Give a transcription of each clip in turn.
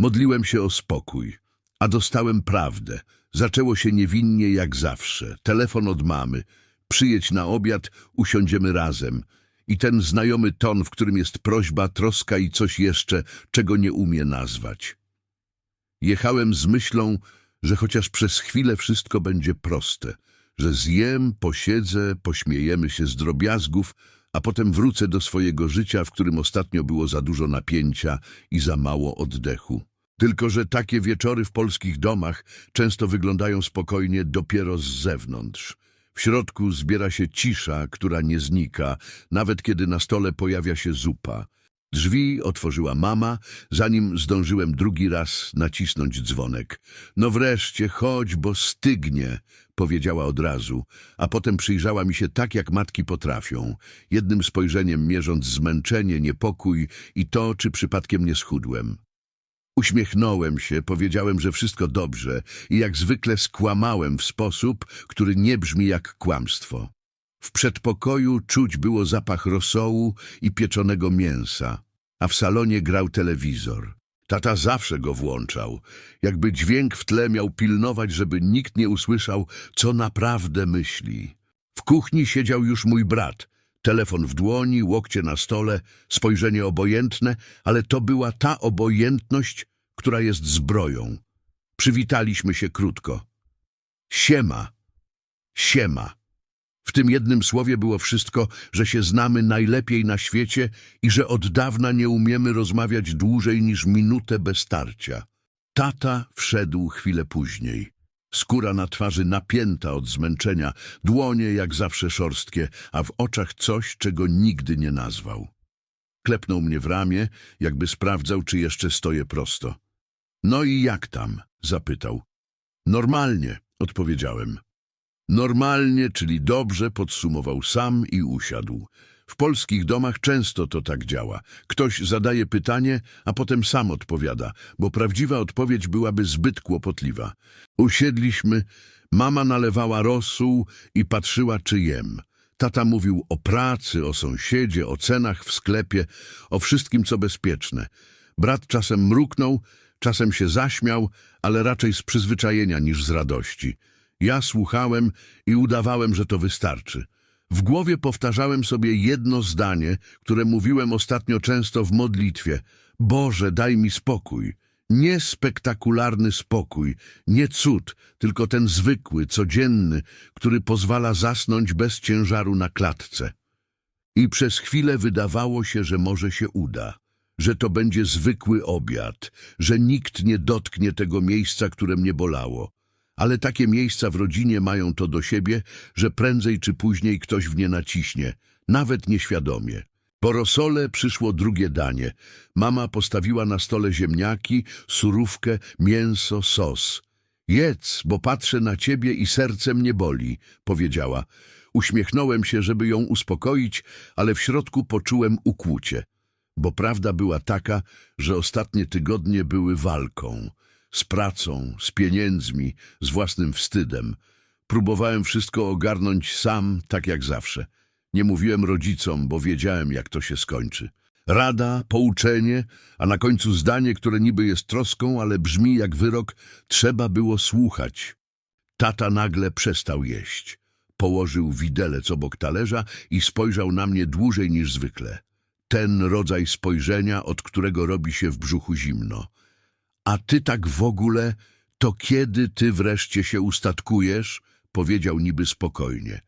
Modliłem się o spokój, a dostałem prawdę. Zaczęło się niewinnie jak zawsze. Telefon od mamy. Przyjedź na obiad, usiądziemy razem. I ten znajomy ton, w którym jest prośba, troska i coś jeszcze, czego nie umie nazwać. Jechałem z myślą, że chociaż przez chwilę wszystko będzie proste, że zjem, posiedzę, pośmiejemy się z drobiazgów, a potem wrócę do swojego życia, w którym ostatnio było za dużo napięcia i za mało oddechu. Tylko, że takie wieczory w polskich domach często wyglądają spokojnie dopiero z zewnątrz. W środku zbiera się cisza, która nie znika, nawet kiedy na stole pojawia się zupa. Drzwi otworzyła mama, zanim zdążyłem drugi raz nacisnąć dzwonek. No wreszcie, chodź, bo stygnie, powiedziała od razu, a potem przyjrzała mi się tak, jak matki potrafią, jednym spojrzeniem mierząc zmęczenie, niepokój i to, czy przypadkiem nie schudłem. Uśmiechnąłem się, powiedziałem, że wszystko dobrze i jak zwykle skłamałem w sposób, który nie brzmi jak kłamstwo. W przedpokoju czuć było zapach rosołu i pieczonego mięsa, a w salonie grał telewizor. Tata zawsze go włączał, jakby dźwięk w tle miał pilnować, żeby nikt nie usłyszał, co naprawdę myśli. W kuchni siedział już mój brat, telefon w dłoni, łokcie na stole, spojrzenie obojętne, ale to była ta obojętność, która jest zbroją. Przywitaliśmy się krótko. Siema, siema. W tym jednym słowie było wszystko, że się znamy najlepiej na świecie i że od dawna nie umiemy rozmawiać dłużej niż minutę bez tarcia. Tata wszedł chwilę później. Skóra na twarzy napięta od zmęczenia, dłonie jak zawsze szorstkie, a w oczach coś, czego nigdy nie nazwał. Klepnął mnie w ramię, jakby sprawdzał, czy jeszcze stoję prosto. No i jak tam? zapytał. Normalnie, odpowiedziałem. Normalnie, czyli dobrze, podsumował sam i usiadł. W polskich domach często to tak działa. Ktoś zadaje pytanie, a potem sam odpowiada, bo prawdziwa odpowiedź byłaby zbyt kłopotliwa. Usiedliśmy, mama nalewała rosół i patrzyła, czy jem. Tata mówił o pracy, o sąsiedzie, o cenach w sklepie, o wszystkim, co bezpieczne. Brat czasem mruknął, czasem się zaśmiał, ale raczej z przyzwyczajenia niż z radości. Ja słuchałem i udawałem, że to wystarczy. W głowie powtarzałem sobie jedno zdanie, które mówiłem ostatnio często w modlitwie. Boże, daj mi spokój. Nie spektakularny spokój, nie cud, tylko ten zwykły, codzienny, który pozwala zasnąć bez ciężaru na klatce. I przez chwilę wydawało się, że może się uda, że to będzie zwykły obiad, że nikt nie dotknie tego miejsca, które mnie bolało. Ale takie miejsca w rodzinie mają to do siebie, że prędzej czy później ktoś w nie naciśnie, nawet nieświadomie. Po rosole przyszło drugie danie. Mama postawiła na stole ziemniaki, surówkę, mięso, sos. Jedz, bo patrzę na ciebie i serce mnie boli, powiedziała. Uśmiechnąłem się, żeby ją uspokoić, ale w środku poczułem ukłucie. Bo prawda była taka, że ostatnie tygodnie były walką. Z pracą, z pieniędzmi, z własnym wstydem. Próbowałem wszystko ogarnąć sam, tak jak zawsze. Nie mówiłem rodzicom, bo wiedziałem, jak to się skończy. Rada, pouczenie, a na końcu zdanie, które niby jest troską, ale brzmi jak wyrok, trzeba było słuchać. Tata nagle przestał jeść. Położył widelec obok talerza i spojrzał na mnie dłużej niż zwykle. Ten rodzaj spojrzenia, od którego robi się w brzuchu zimno. A ty tak w ogóle, to kiedy ty wreszcie się ustatkujesz? Powiedział niby spokojnie.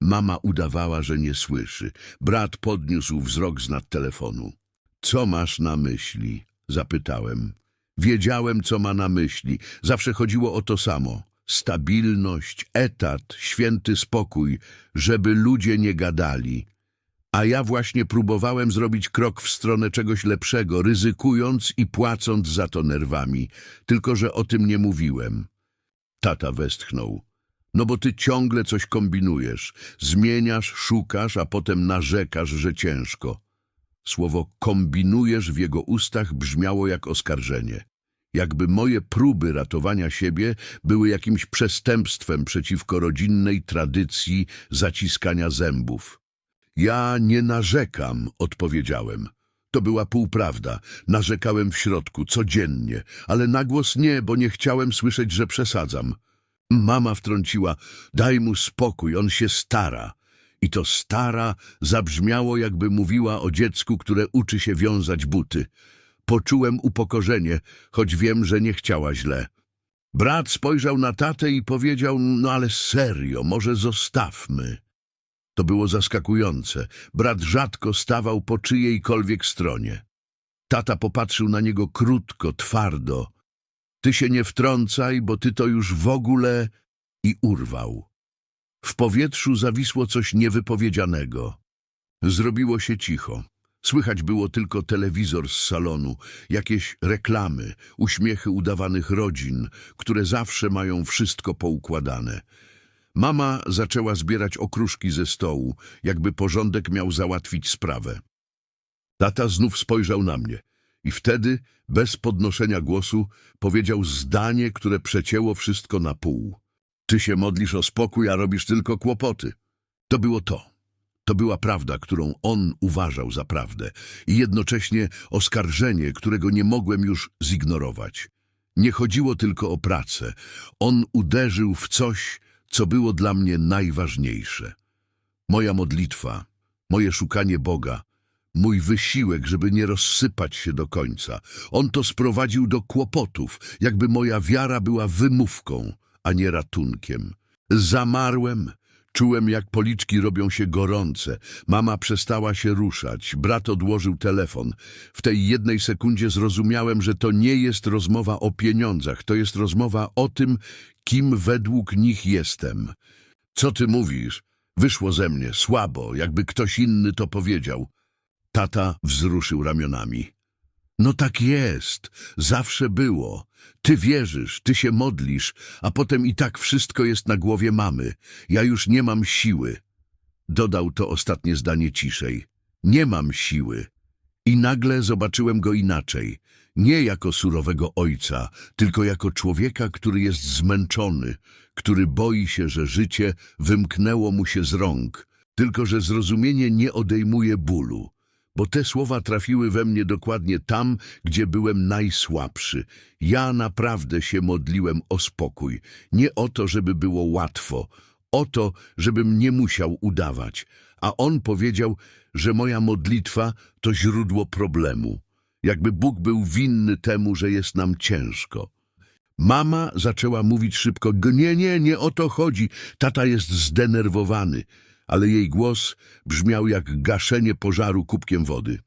Mama udawała, że nie słyszy. Brat podniósł wzrok z nad telefonu. Co masz na myśli? Zapytałem. Wiedziałem, co ma na myśli. Zawsze chodziło o to samo. Stabilność, etat, święty spokój, żeby ludzie nie gadali. A ja właśnie próbowałem zrobić krok w stronę czegoś lepszego, ryzykując i płacąc za to nerwami, tylko że o tym nie mówiłem. Tata westchnął. No bo ty ciągle coś kombinujesz, zmieniasz, szukasz, a potem narzekasz, że ciężko. Słowo kombinujesz w jego ustach brzmiało jak oskarżenie. Jakby moje próby ratowania siebie były jakimś przestępstwem przeciwko rodzinnej tradycji zaciskania zębów. Ja nie narzekam, odpowiedziałem. To była półprawda. Narzekałem w środku, codziennie, ale na głos nie, bo nie chciałem słyszeć, że przesadzam. Mama wtrąciła, daj mu spokój, on się stara. I to stara zabrzmiało, jakby mówiła o dziecku, które uczy się wiązać buty. Poczułem upokorzenie, choć wiem, że nie chciała źle. Brat spojrzał na tatę i powiedział, no ale serio, może zostawmy. To było zaskakujące. Brat rzadko stawał po czyjejkolwiek stronie. Tata popatrzył na niego krótko, twardo. Ty się nie wtrącaj, bo ty to już w ogóle... I urwał. W powietrzu zawisło coś niewypowiedzianego. Zrobiło się cicho. Słychać było tylko telewizor z salonu, jakieś reklamy, uśmiechy udawanych rodzin, które zawsze mają wszystko poukładane. Mama zaczęła zbierać okruszki ze stołu, jakby porządek miał załatwić sprawę. Tata znów spojrzał na mnie i wtedy, bez podnoszenia głosu, powiedział zdanie, które przecięło wszystko na pół. Ty się modlisz o spokój, a robisz tylko kłopoty. To było to. To była prawda, którą on uważał za prawdę i jednocześnie oskarżenie, którego nie mogłem już zignorować. Nie chodziło tylko o pracę. On uderzył w coś, co było dla mnie najważniejsze. Moja modlitwa, moje szukanie Boga, mój wysiłek, żeby nie rozsypać się do końca. On to sprowadził do kłopotów, jakby moja wiara była wymówką, a nie ratunkiem. Zamarłem, czułem jak policzki robią się gorące. Mama przestała się ruszać, brat odłożył telefon. W tej jednej sekundzie zrozumiałem, że to nie jest rozmowa o pieniądzach, to jest rozmowa o tym, kim według nich jestem. Co ty mówisz? Wyszło ze mnie, słabo, jakby ktoś inny to powiedział. Tata wzruszył ramionami. No tak jest, zawsze było. Ty wierzysz, ty się modlisz, a potem i tak wszystko jest na głowie mamy. Ja już nie mam siły. Dodał to ostatnie zdanie ciszej. Nie mam siły. I nagle zobaczyłem go inaczej. Nie jako surowego ojca, tylko jako człowieka, który jest zmęczony, który boi się, że życie wymknęło mu się z rąk, tylko że zrozumienie nie odejmuje bólu bo te słowa trafiły we mnie dokładnie tam, gdzie byłem najsłabszy. Ja naprawdę się modliłem o spokój, nie o to, żeby było łatwo, o to, żebym nie musiał udawać. A on powiedział, że moja modlitwa to źródło problemu, jakby Bóg był winny temu, że jest nam ciężko. Mama zaczęła mówić szybko, nie, nie, nie o to chodzi, tata jest zdenerwowany ale jej głos brzmiał jak gaszenie pożaru kubkiem wody.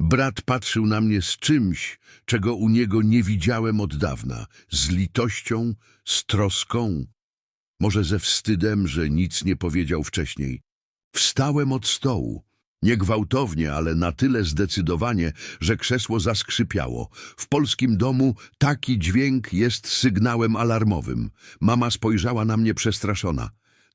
Brat patrzył na mnie z czymś, czego u niego nie widziałem od dawna, z litością, z troską, może ze wstydem, że nic nie powiedział wcześniej. Wstałem od stołu. Nie gwałtownie, ale na tyle zdecydowanie, że krzesło zaskrzypiało. W polskim domu taki dźwięk jest sygnałem alarmowym. Mama spojrzała na mnie przestraszona.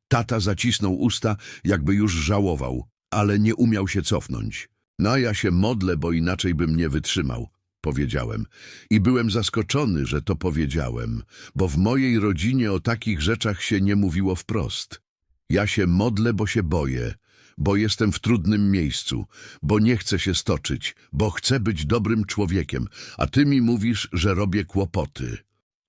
Tata zacisnął usta, jakby już żałował, ale nie umiał się cofnąć. No ja się modlę, bo inaczej bym nie wytrzymał, powiedziałem. I byłem zaskoczony, że to powiedziałem, bo w mojej rodzinie o takich rzeczach się nie mówiło wprost. Ja się modlę, bo się boję, bo jestem w trudnym miejscu, bo nie chcę się stoczyć, bo chcę być dobrym człowiekiem, a ty mi mówisz, że robię kłopoty.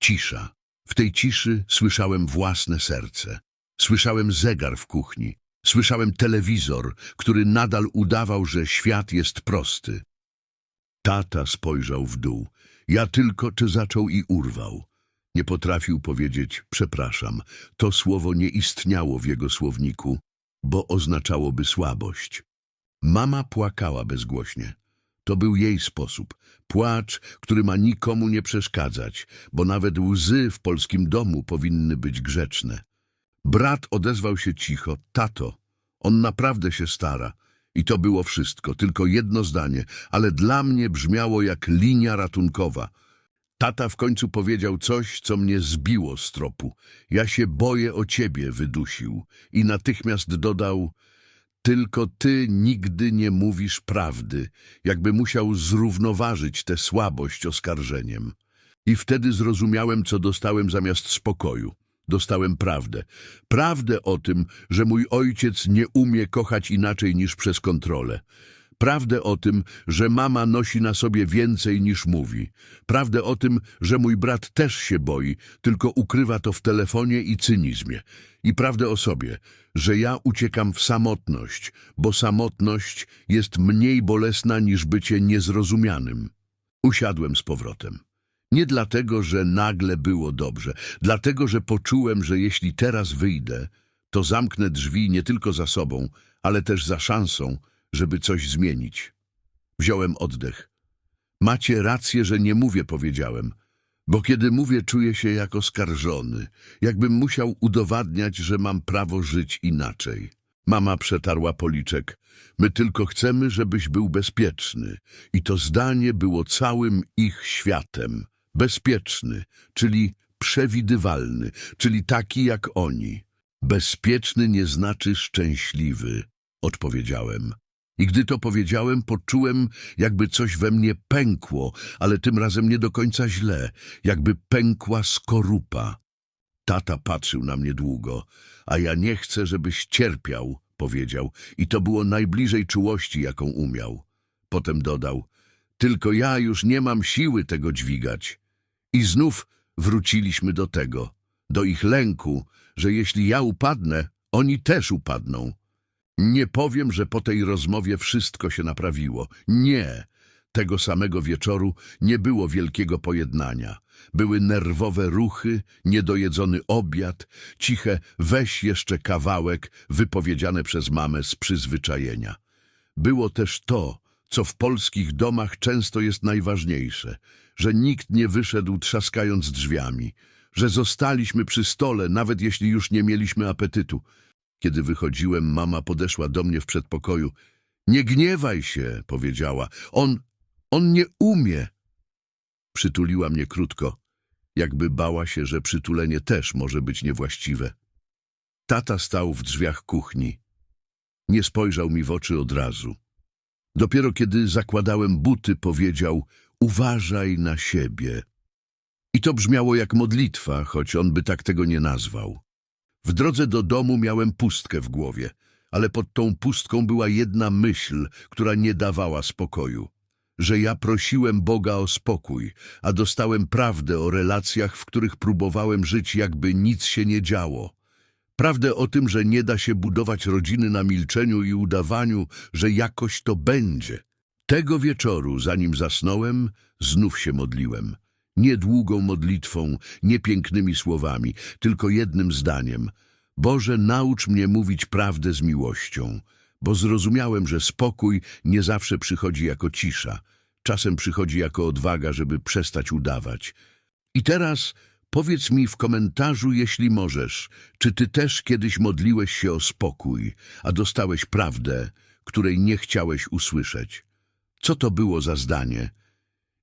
Cisza. W tej ciszy słyszałem własne serce. Słyszałem zegar w kuchni. Słyszałem telewizor, który nadal udawał, że świat jest prosty. Tata spojrzał w dół. Ja tylko czy zaczął i urwał. Nie potrafił powiedzieć przepraszam. To słowo nie istniało w jego słowniku, bo oznaczałoby słabość. Mama płakała bezgłośnie. To był jej sposób. Płacz, który ma nikomu nie przeszkadzać, bo nawet łzy w polskim domu powinny być grzeczne. Brat odezwał się cicho. Tato, on naprawdę się stara. I to było wszystko, tylko jedno zdanie, ale dla mnie brzmiało jak linia ratunkowa. Tata w końcu powiedział coś, co mnie zbiło z tropu. Ja się boję o ciebie, wydusił. I natychmiast dodał, tylko ty nigdy nie mówisz prawdy, jakby musiał zrównoważyć tę słabość oskarżeniem. I wtedy zrozumiałem, co dostałem zamiast spokoju dostałem prawdę. Prawdę o tym, że mój ojciec nie umie kochać inaczej niż przez kontrolę. Prawdę o tym, że mama nosi na sobie więcej niż mówi. Prawdę o tym, że mój brat też się boi, tylko ukrywa to w telefonie i cynizmie. I prawdę o sobie, że ja uciekam w samotność, bo samotność jest mniej bolesna niż bycie niezrozumianym. Usiadłem z powrotem. Nie dlatego, że nagle było dobrze, dlatego, że poczułem, że jeśli teraz wyjdę, to zamknę drzwi nie tylko za sobą, ale też za szansą, żeby coś zmienić. Wziąłem oddech. Macie rację, że nie mówię, powiedziałem, bo kiedy mówię, czuję się jak oskarżony, jakbym musiał udowadniać, że mam prawo żyć inaczej. Mama przetarła policzek. My tylko chcemy, żebyś był bezpieczny. I to zdanie było całym ich światem. Bezpieczny, czyli przewidywalny, czyli taki jak oni. Bezpieczny nie znaczy szczęśliwy, odpowiedziałem. I gdy to powiedziałem, poczułem, jakby coś we mnie pękło, ale tym razem nie do końca źle, jakby pękła skorupa. Tata patrzył na mnie długo, a ja nie chcę, żebyś cierpiał, powiedział, i to było najbliżej czułości, jaką umiał. Potem dodał, tylko ja już nie mam siły tego dźwigać. I znów wróciliśmy do tego, do ich lęku, że jeśli ja upadnę, oni też upadną. Nie powiem, że po tej rozmowie wszystko się naprawiło. Nie. Tego samego wieczoru nie było wielkiego pojednania. Były nerwowe ruchy, niedojedzony obiad, ciche weź jeszcze kawałek, wypowiedziane przez mamę z przyzwyczajenia. Było też to, co w polskich domach często jest najważniejsze, że nikt nie wyszedł trzaskając drzwiami, że zostaliśmy przy stole, nawet jeśli już nie mieliśmy apetytu. Kiedy wychodziłem, mama podeszła do mnie w przedpokoju. Nie gniewaj się, powiedziała. On, on nie umie. Przytuliła mnie krótko, jakby bała się, że przytulenie też może być niewłaściwe. Tata stał w drzwiach kuchni. Nie spojrzał mi w oczy od razu. Dopiero kiedy zakładałem buty, powiedział: Uważaj na siebie. I to brzmiało jak modlitwa, choć on by tak tego nie nazwał. W drodze do domu miałem pustkę w głowie, ale pod tą pustką była jedna myśl, która nie dawała spokoju. Że ja prosiłem Boga o spokój, a dostałem prawdę o relacjach, w których próbowałem żyć, jakby nic się nie działo. Prawdę o tym, że nie da się budować rodziny na milczeniu i udawaniu, że jakoś to będzie. Tego wieczoru, zanim zasnąłem, znów się modliłem. Nie długą modlitwą, nie pięknymi słowami, tylko jednym zdaniem. Boże, naucz mnie mówić prawdę z miłością, bo zrozumiałem, że spokój nie zawsze przychodzi jako cisza. Czasem przychodzi jako odwaga, żeby przestać udawać. I teraz powiedz mi w komentarzu, jeśli możesz, czy ty też kiedyś modliłeś się o spokój, a dostałeś prawdę, której nie chciałeś usłyszeć? Co to było za zdanie?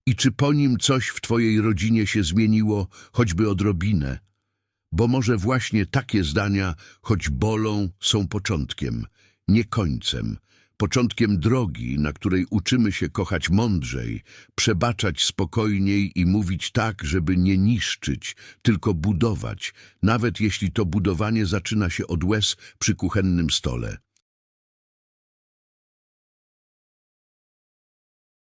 I czy po nim coś w twojej rodzinie się zmieniło, choćby odrobinę? Bo może właśnie takie zdania, choć bolą, są początkiem, nie końcem, początkiem drogi, na której uczymy się kochać mądrzej, przebaczać spokojniej i mówić tak, żeby nie niszczyć, tylko budować, nawet jeśli to budowanie zaczyna się od łez przy kuchennym stole.